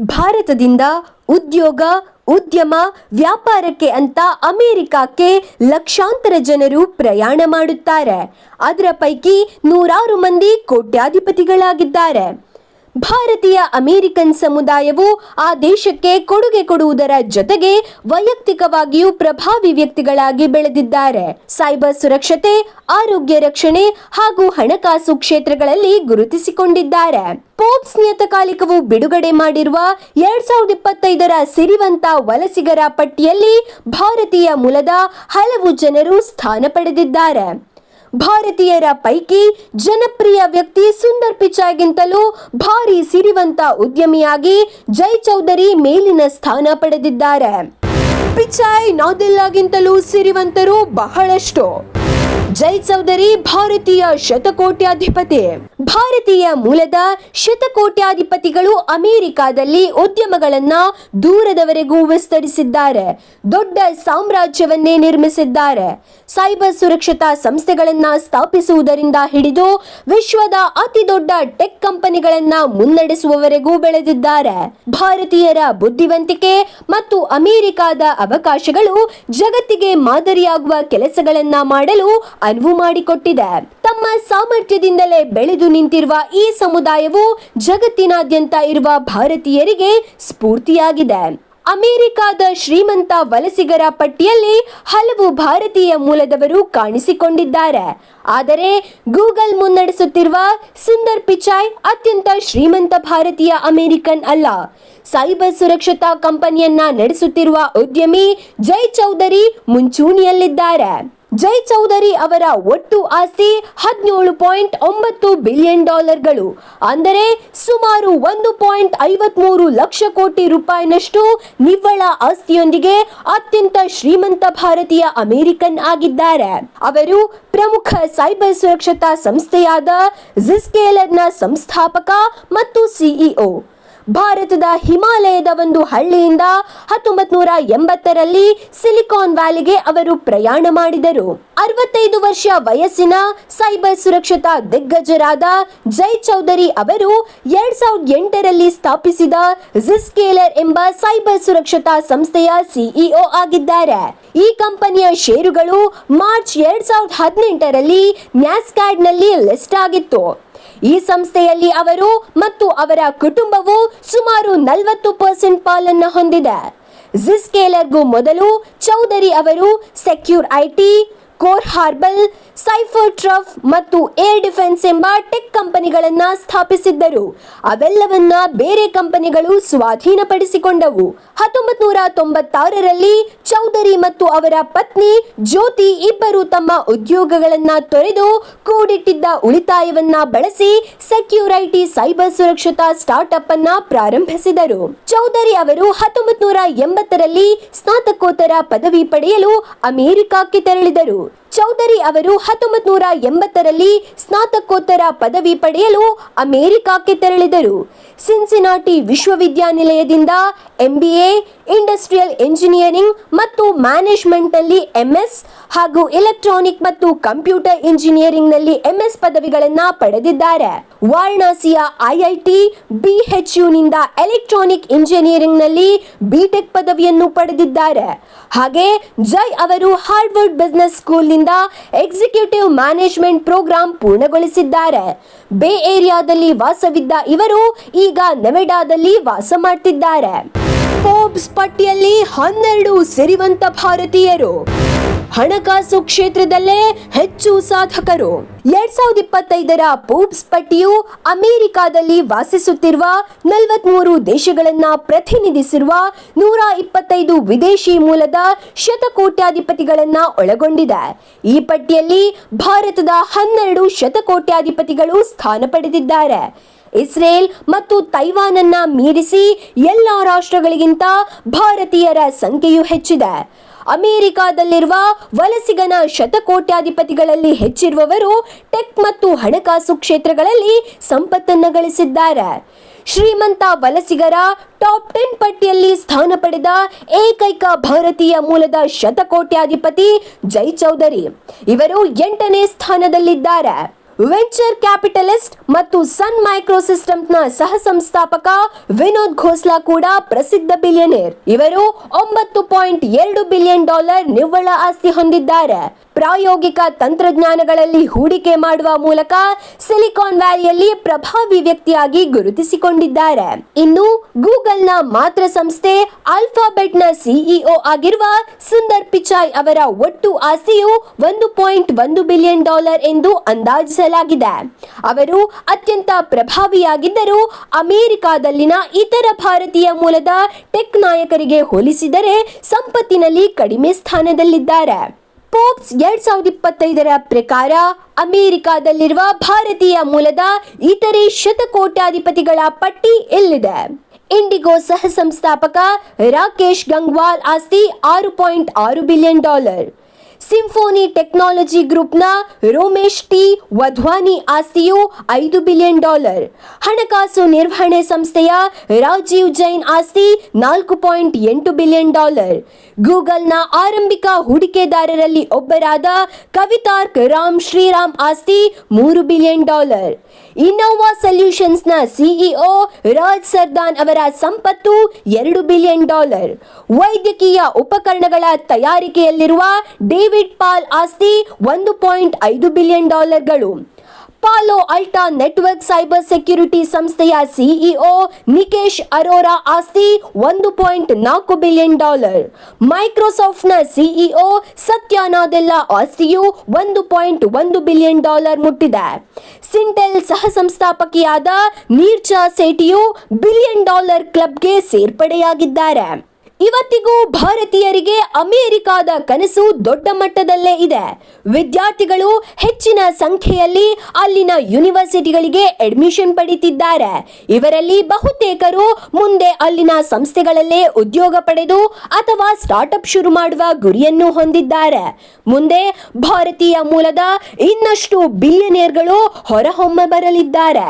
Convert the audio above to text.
ಭಾರತದಿಂದ ಉದ್ಯೋಗ, ಉದ್ಯಮ, ವ್ಯಾಪಾರಕ್ಕೆ ಅಂತ ಅಮೆರಿಕಕ್ಕೆ ಲಕ್ಷಾಂತರ ಜನರು ಪ್ರಯಾಣ ಮಾಡುತ್ತಾರೆ. ಅದರ ಪೈಕಿ ನೂರಾರು ಮಂದಿ ಕೋಟ್ಯಾಧಿಪತಿಗಳಾಗಿದ್ದಾರೆ. ಭಾರತೀಯ ಅಮೆರಿಕನ್ ಸಮುದಾಯವು ಆ ದೇಶಕ್ಕೆ ಕೊಡುಗೆ ಕೊಡುವುದರ ಜೊತೆಗೆ ವೈಯಕ್ತಿಕವಾಗಿಯೂ ಪ್ರಭಾವಿ ವ್ಯಕ್ತಿಗಳಾಗಿ ಬೆಳೆದಿದ್ದಾರೆ. ಸೈಬರ್ ಸುರಕ್ಷತೆ, ಆರೋಗ್ಯ ರಕ್ಷಣೆ ಹಾಗೂ ಹಣಕಾಸು ಕ್ಷೇತ್ರಗಳಲ್ಲಿ ಗುರುತಿಸಿಕೊಂಡಿದ್ದಾರೆ. ಪೋಪ್ಸ್ ನಿಯತಕಾಲಿಕವು ಬಿಡುಗಡೆ ಮಾಡಿರುವ ಎರಡ್ ಸಾವಿರದ ಇಪ್ಪತ್ತೈದರ ಸಿರಿವಂತ ವಲಸಿಗರ ಪಟ್ಟಿಯಲ್ಲಿ ಭಾರತೀಯ ಮೂಲದ ಹಲವು ಜನರು ಸ್ಥಾನ ಪಡೆದಿದ್ದಾರೆ. ಭಾರತೀಯರ ಪೈಕಿ ಜನಪ್ರಿಯ ವ್ಯಕ್ತಿ ಸುಂದರ್ ಪಿಚಾಯ್ಗಿಂತಲೂ ಭಾರಿ ಸಿರಿವಂತ ಉದ್ಯಮಿಯಾಗಿ ಜೈ ಚೌಧರಿ ಮೇಲಿನ ಸ್ಥಾನ ಪಡೆದಿದ್ದಾರೆ. ಪಿಚಾಯ್ ನಾದೆಲ್ಲಾಗಿಂತಲೂ ಸಿರಿವಂತರು ಬಹಳಷ್ಟು. ಜೈ ಚೌಧರಿ ಭಾರತೀಯ ಶತಕೋಟ್ಯಾಧಿಪತಿ. ಭಾರತೀಯ ಮೂಲದ ಶತಕೋಟ್ಯಾಧಿಪತಿಗಳು ಅಮೆರಿಕಾದಲ್ಲಿ ಉದ್ಯಮಗಳನ್ನ ದೂರದವರೆಗೂ ವಿಸ್ತರಿಸಿದ್ದಾರೆ. ದೊಡ್ಡ ಸಾಮ್ರಾಜ್ಯವನ್ನೇ ನಿರ್ಮಿಸಿದ್ದಾರೆ. ಸೈಬರ್ ಸುರಕ್ಷತಾ ಸಂಸ್ಥೆಗಳನ್ನ ಸ್ಥಾಪಿಸುವುದರಿಂದ ಹಿಡಿದು ವಿಶ್ವದ ಅತಿ ದೊಡ್ಡ ಟೆಕ್ ಕಂಪನಿಗಳನ್ನ ಮುನ್ನಡೆಸುವವರೆಗೂ ಬೆಳೆದಿದ್ದಾರೆ. ಭಾರತೀಯರ ಬುದ್ಧಿವಂತಿಕೆ ಮತ್ತು ಅಮೆರಿಕಾದ ಅವಕಾಶಗಳು ಜಗತ್ತಿಗೆ ಮಾದರಿಯಾಗುವ ಕೆಲಸಗಳನ್ನ ಮಾಡಲು ಅನುವು ಮಾಡಿಕೊಟ್ಟಿದೆ. ತಮ್ಮ ಸಾಮರ್ಥ್ಯದಿಂದಲೇ ಬೆಳೆದು ನಿಂತಿರುವ ಈ ಸಮುದಾಯವು ಜಗತ್ತಿನಾದ್ಯಂತ ಇರುವ ಭಾರತೀಯರಿಗೆ ಸ್ಫೂರ್ತಿಯಾಗಿದೆ. ಅಮೆರಿಕಾದ ಶ್ರೀಮಂತ ವಲಸಿಗರ ಪಟ್ಟಿಯಲ್ಲಿ ಹಲವು ಭಾರತೀಯ ಮೂಲದವರು ಕಾಣಿಸಿಕೊಂಡಿದ್ದಾರೆ. ಆದರೆ ಗೂಗಲ್ ಮುನ್ನಡೆಸುತ್ತಿರುವ ಸುಂದರ್ ಪಿಚಾಯ್ ಅತ್ಯಂತ ಶ್ರೀಮಂತ ಭಾರತೀಯ ಅಮೆರಿಕನ್ ಅಲ್ಲ. ಸೈಬರ್ ಸುರಕ್ಷತಾ ಕಂಪನಿಯನ್ನ ನಡೆಸುತ್ತಿರುವ ಉದ್ಯಮಿ ಜೈ ಚೌಧರಿ ಮುಂಚೂಣಿಯಲ್ಲಿದ್ದಾರೆ. ಜೈ ಚೌಧರಿ ಅವರ ಒಟ್ಟು ಆಸ್ತಿ ಹದಿನೇಳು ಪಾಯಿಂಟ್ ಒಂಬತ್ತು ಬಿಲಿಯನ್ ಡಾಲರ್ಗಳು. ಅಂದರೆ ಸುಮಾರು ಒಂದು ಪಾಯಿಂಟ್ ಐವತ್ಮೂರು ಲಕ್ಷ ಕೋಟಿ ರೂಪಾಯಿನಷ್ಟು ನಿವ್ವಳ ಆಸ್ತಿಯೊಂದಿಗೆ ಅತ್ಯಂತ ಶ್ರೀಮಂತ ಭಾರತೀಯ ಅಮೆರಿಕನ್ ಆಗಿದ್ದಾರೆ. ಅವರು ಪ್ರಮುಖ ಸೈಬರ್ ಸುರಕ್ಷತಾ ಸಂಸ್ಥೆಯಾದ ಜಿಸ್ಕೇಲರ್ನ ಸಂಸ್ಥಾಪಕ ಮತ್ತು ಸಿಇಒ ಭಾರತದ ಹಿಮಾಲಯದ ಒಂದು ಹಳ್ಳಿಯಿಂದ ಹತ್ತೊಂಬತ್ ನೂರ ಎಂಬತ್ತರಲ್ಲಿ ಸಿಲಿಕಾನ್ ವ್ಯಾಲಿಗೆ ಅವರು ಪ್ರಯಾಣ ಮಾಡಿದರು. ಅರವತ್ತೈದು ವರ್ಷ ವಯಸ್ಸಿನ ಸೈಬರ್ ಸುರಕ್ಷತಾ ದಿಗ್ಗಜರಾದ ಜೈ ಚೌಧರಿ ಅವರು ಎರಡ್ ಸಾವಿರದ ಎಂಟರಲ್ಲಿ ಸ್ಥಾಪಿಸಿದ ಜಿಸ್ಕೇಲರ್ ಎಂಬ ಸೈಬರ್ ಸುರಕ್ಷತಾ ಸಂಸ್ಥೆಯ ಸಿಇಒ ಆಗಿದ್ದಾರೆ. ಈ ಕಂಪನಿಯ ಷೇರುಗಳು ಮಾರ್ಚ್ ಎರಡ್ ಸಾವಿರದ ಹದಿನೆಂಟರಲ್ಲಿ ನ್ಯಾಸ್ಕ್ಯಾಡ್ನಲ್ಲಿ ಲಿಸ್ಟ್ ಆಗಿತ್ತು. ಈ ಸಂಸ್ಥೆಯಲ್ಲಿ ಅವರು ಮತ್ತು ಅವರ ಕುಟುಂಬವು ಸುಮಾರು ನಲವತ್ತು ಪರ್ಸೆಂಟ್ ಪಾಲನ್ನು ಹೊಂದಿದೆ. ಜಿಸ್ಕೇಲರ್ಗೂ ಮೊದಲು ಚೌಧರಿ ಅವರು secure IT, core harbor cipher trust ಮತ್ತು ಏರ್ ಡಿಫೆನ್ಸ್ ಎಂಬ ಟೆಕ್ ಕಂಪನಿಗಳನ್ನ ಸ್ಥಾಪಿಸಿದ್ದರು. ಅವೆಲ್ಲವನ್ನ ಬೇರೆ ಕಂಪನಿಗಳು ಸ್ವಾಧೀನಪಡಿಸಿಕೊಂಡವು. ಹತ್ತೊಂಬತ್ ನೂರ ತೊಂಬತ್ತಾರರಲ್ಲಿ ಚೌಧರಿ ಮತ್ತು ಅವರ ಪತ್ನಿ ಜ್ಯೋತಿ ಇಬ್ಬರು ತಮ್ಮ ಉದ್ಯೋಗಗಳನ್ನ ತೊರೆದು ಕೂಡಿಟ್ಟಿದ್ದ ಉಳಿತಾಯವನ್ನ ಬಳಸಿ ಸೆಕ್ಯೂರಿಟಿ ಸೈಬರ್ ಸುರಕ್ಷತಾ ಸ್ಟಾರ್ಟ್ಅಪ್ ಅನ್ನ ಪ್ರಾರಂಭಿಸಿದರು. ಚೌಧರಿ ಅವರು ಹತ್ತೊಂಬತ್ ನೂರ ಎಂಬತ್ತರಲ್ಲಿ ಸ್ನಾತಕೋತ್ತರ ಪದವಿ ಪಡೆಯಲು ಅಮೆರಿಕಕ್ಕೆ ತೆರಳಿದರು. ಚೌಧರಿ ಅವರು ಹತ್ತೊಂಬತ್ ನೂರ ಎಂಬತ್ತರಲ್ಲಿ ಸ್ನಾತಕೋತ್ತರ ಪದವಿ ಪಡೆಯಲು ಅಮೆರಿಕಕ್ಕೆ ತೆರಳಿದರು. ಸಿನ್ಸಿನಾಟಿ ವಿಶ್ವವಿದ್ಯಾನಿಲಯದಿಂದ ಎಂಬಿಎ ಇಂಡಸ್ಟ್ರಿಯಲ್ ಇಂಜಿನಿಯರಿಂಗ್ ಮತ್ತು ಮ್ಯಾನೇಜ್ಮೆಂಟ್ನಲ್ಲಿ ಎಂಎಸ್ ಹಾಗೂ ಎಲೆಕ್ಟ್ರಾನಿಕ್ ಮತ್ತು ಕಂಪ್ಯೂಟರ್ ಇಂಜಿನಿಯರಿಂಗ್ನಲ್ಲಿ ಎಂಎಸ್ ಪದವಿಗಳನ್ನು ಪಡೆದಿದ್ದಾರೆ. ವಾರಣಾಸಿಯ ಐಐಟಿ ಬಿಎಚ್ಯುನಿಂದ ಎಲೆಕ್ಟ್ರಾನಿಕ್ ಇಂಜಿನಿಯರಿಂಗ್ನಲ್ಲಿ ಬಿಟೆಕ್ ಪದವಿಯನ್ನು ಪಡೆದಿದ್ದಾರೆ. ಹಾಗೆ ಜೈ ಅವರು ಹಾರ್ವರ್ಡ್ ಬಿಸ್ನೆಸ್ ಸ್ಕೂಲ್ನಿಂದ ಎಕ್ಸಿಕ್ಯೂಟಿವ್ ಮ್ಯಾನೇಜ್ಮೆಂಟ್ ಪ್ರೋಗ್ರಾಂ ಪೂರ್ಣಗೊಳಿಸಿದ್ದಾರೆ. ಬೇ ಏರಿಯಾದಲ್ಲಿ ವಾಸವಿದ್ದ ಇವರು ಈಗ ನೆವೆಡಾದಲ್ಲಿ ವಾಸ ಮಾಡ್ತಿದ್ದಾರೆ. ಫೋರ್ಬ್ಸ್ ಪಟ್ಟಿಯಲ್ಲಿ ಹನ್ನೆರಡು ಸಿರಿವಂತ ಭಾರತೀಯರು. ಹಣಕಾಸು ಕ್ಷೇತ್ರದಲ್ಲೇ ಹೆಚ್ಚು ಸಾಧಕರು. ಎರಡ್ ಸಾವಿರದ ಇಪ್ಪತ್ತೈದರ ಪೂಬ್ಸ್ ಪಟ್ಟಿಯು ಅಮೆರಿಕಾದಲ್ಲಿ ವಾಸಿಸುತ್ತಿರುವ ನಲವತ್ಮೂರು ದೇಶಗಳನ್ನ ಪ್ರತಿನಿಧಿಸಿರುವ ನೂರ ಇಪ್ಪತ್ತೈದು ವಿದೇಶಿ ಮೂಲದ ಶತಕೋಟ್ಯಾಧಿಪತಿಗಳನ್ನ ಒಳಗೊಂಡಿದೆ. ಈ ಪಟ್ಟಿಯಲ್ಲಿ ಭಾರತದ ಹನ್ನೆರಡು ಶತಕೋಟ್ಯಾಧಿಪತಿಗಳು ಸ್ಥಾನ ಪಡೆದಿದ್ದಾರೆ. ಇಸ್ರೇಲ್ ಮತ್ತು ತೈವಾನನ್ನ ಮೀರಿಸಿ ಎಲ್ಲ ರಾಷ್ಟ್ರಗಳಿಗಿಂತ ಭಾರತೀಯರ ಸಂಖ್ಯೆಯು ಹೆಚ್ಚಿದೆ. ಅಮೆರಿಕಾದಲ್ಲಿರುವ ವಲಸಿಗನ ಶತಕೋಟ್ಯಾಧಿಪತಿಗಳಲ್ಲಿ ಹೆಚ್ಚಿರುವವರು ಟೆಕ್ ಮತ್ತು ಹಣಕಾಸು ಕ್ಷೇತ್ರಗಳಲ್ಲಿ ಸಂಪತ್ತನ್ನು ಗಳಿಸಿದ್ದಾರೆ. ಶ್ರೀಮಂತ ವಲಸಿಗರ ಟಾಪ್ ಟೆನ್ ಪಟ್ಟಿಯಲ್ಲಿ ಸ್ಥಾನ ಪಡೆದ ಏಕೈಕ ಭಾರತೀಯ ಮೂಲದ ಶತಕೋಟ್ಯಾಧಿಪತಿ ಜೈ ಚೌಧರಿ ಇವರು ಎಂಟನೇ ಸ್ಥಾನದಲ್ಲಿದ್ದಾರೆ. ವೆಂಚರ್ ಕ್ಯಾಪಿಟಲಿಸ್ಟ್ ಮತ್ತು ಸನ್ ಮೈಕ್ರೋಸಿಸ್ಟಮ್ನ ಸಹ ಸಂಸ್ಥಾಪಕ ವಿನೋದ್ ಘೋಸ್ಲಾ ಕೂಡ ಪ್ರಸಿದ್ಧ ಬಿಲಿಯನೇರ್ ಇವರು ಒಂಬತ್ತು ಪಾಯಿಂಟ್ ಎರಡು ಬಿಲಿಯನ್ ಡಾಲರ್ ನಿವ್ವಳ ಆಸ್ತಿ ಹೊಂದಿದ್ದಾರೆ. ಪ್ರಾಯೋಗಿಕ ತಂತ್ರಜ್ಞಾನಗಳಲ್ಲಿ ಹೂಡಿಕೆ ಮಾಡುವ ಮೂಲಕ ಸಿಲಿಕಾನ್ ವ್ಯಾಲಿಯಲ್ಲಿ ಪ್ರಭಾವಿ ವ್ಯಕ್ತಿಯಾಗಿ ಗುರುತಿಸಿಕೊಂಡಿದ್ದಾರೆ. ಇನ್ನು ಗೂಗಲ್ನ ಮಾತ್ರ ಸಂಸ್ಥೆ ಅಲ್ಫಾಬೆಟ್ನ ಸಿಇಒ ಆಗಿರುವ ಸುಂದರ್ ಪಿಚಾಯ್ ಅವರ ಒಟ್ಟು ಆಸ್ತಿಯು ಒಂದು ಪಾಯಿಂಟ್ ಒಂದು ಬಿಲಿಯನ್ ಡಾಲರ್ ಎಂದು ಅಂದಾಜಿಸಲಾಗಿದೆ. ಅವರು ಅತ್ಯಂತ ಪ್ರಭಾವಿಯಾಗಿದ್ದರೂ ಅಮೆರಿಕಾದಲ್ಲಿನ ಇತರ ಭಾರತೀಯ ಮೂಲದ ಟೆಕ್ ನಾಯಕರಿಗೆ ಹೋಲಿಸಿದರೆ ಸಂಪತ್ತಿನಲ್ಲಿ ಕಡಿಮೆ ಸ್ಥಾನದಲ್ಲಿದ್ದಾರೆ. ಪೋಪ್ಸ್ ಎರಡ್ ಸಾವಿರದ ಇಪ್ಪತ್ತೈದರ ಪ್ರಕಾರ ಅಮೆರಿಕಾದಲ್ಲಿರುವ ಭಾರತೀಯ ಮೂಲದ ಇತರೆ ಶತಕೋಟ್ಯಾಧಿಪತಿಗಳ ಪಟ್ಟಿ ಇಲ್ಲಿದೆ. ಇಂಡಿಗೋ ಸಹ ಸಂಸ್ಥಾಪಕ ರಾಕೇಶ್ ಗಂಗ್ವಾಲ್ ಆಸ್ತಿ ಆರು ಪಾಯಿಂಟ್ ಆರು ಬಿಲಿಯನ್ ಡಾಲರ್. ಸಿಂಫೋನಿ ಟೆಕ್ನಾಲಜಿ ಗ್ರೂಪ್ನ ರೋಮೇಶ್ ಟಿ ವಧ್ವಾನಿ ಆಸ್ತಿಯು ಐದು ಬಿಲಿಯನ್ ಡಾಲರ್. ಹಣಕಾಸು ನಿರ್ವಹಣೆ ಸಂಸ್ಥೆಯ ರಾಜೀವ್ ಜೈನ್ ಆಸ್ತಿ ನಾಲ್ಕು ಪಾಯಿಂಟ್ ಎಂಟು ಬಿಲಿಯನ್ ಡಾಲರ್. ಗೂಗಲ್ನ ಆರಂಭಿಕ ಹೂಡಿಕೆದಾರರಲ್ಲಿ ಒಬ್ಬರಾದ ಕವಿತಾರ್ಕ್ ರಾಮ್ ಶ್ರೀರಾಮ್ ಆಸ್ತಿ ಮೂರು ಬಿಲಿಯನ್ ಡಾಲರ್. ಇನ್ನೋವಾ ಸೊಲ್ಯೂಷನ್ಸ್ನ ಸಿಇಒ ರಾಜ್ ಸರ್ದಾನ್ ಅವರ ಸಂಪತ್ತು ಎರಡು ಬಿಲಿಯನ್ ಡಾಲರ್. ವೈದ್ಯಕೀಯ ಉಪಕರಣಗಳ ತಯಾರಿಕೆಯಲ್ಲಿರುವ ಡೇವಿಡ್ ಪಾಲ್ ಆಸ್ತಿ ಒಂದು ಪಾಯಿಂಟ್ ಐದು billion ಡಾಲರ್ಗಳು. Palo Alto network cyber security ಸಂಸ್ಥೆಯ ಸಿಇಒ ನಿಕೇಶ್ ಅರೋರಾ ಆಸ್ತಿ ಒಂದು ಪಾಯಿಂಟ್ ನಾಲ್ಕು ಬಿಲಿಯನ್ ಡಾಲರ್. ಮೈಕ್ರೋಸಾಫ್ಟ್ನ ಸಿಇಒ ಸತ್ಯ ಆಸ್ತಿಯು ಒಂದು ಪಾಯಿಂಟ್ ಒಂದು ಬಿಲಿಯನ್ ಡಾಲರ್ ಮುಟ್ಟಿದೆ. ಸಿಂಟೆಲ್ ಸಹ ಸಂಸ್ಥಾಪಕಿಯಾದ ನೀರ್ಚಾ ಸೇಠಿಯು ಬಿಲಿಯನ್ ಡಾಲರ್ ಕ್ಲಬ್ಗೆ ಸೇರ್ಪಡೆಯಾಗಿದ್ದಾರೆ. ಇವತ್ತಿಗೂ ಭಾರತೀಯರಿಗೆ ಅಮೆರಿಕಾದ ಕನಸು ದೊಡ್ಡ ಮಟ್ಟದಲ್ಲೇ ಇದೆ. ವಿದ್ಯಾರ್ಥಿಗಳು ಹೆಚ್ಚಿನ ಸಂಖ್ಯೆಯಲ್ಲಿ ಅಲ್ಲಿನ ಯೂನಿವರ್ಸಿಟಿಗಳಿಗೆ ಅಡ್ಮಿಷನ್ ಪಡೆಯುತ್ತಿದ್ದಾರೆ ಇವರಲ್ಲಿ ಬಹುತೇಕರು ಮುಂದೆ ಅಲ್ಲಿನ ಸಂಸ್ಥೆಗಳಲ್ಲೇ ಉದ್ಯೋಗ ಪಡೆದು ಅಥವಾ ಸ್ಟಾರ್ಟ್ಅಪ್ ಶುರು ಮಾಡುವ ಗುರಿಯನ್ನು ಹೊಂದಿದ್ದಾರೆ. ಮುಂದೆ ಭಾರತೀಯ ಮೂಲದ ಇನ್ನಷ್ಟು ಬಿಲಿಯನೇರ್ಗಳು ಹೊರಹೊಮ್ಮ ಬರಲಿದ್ದಾರೆ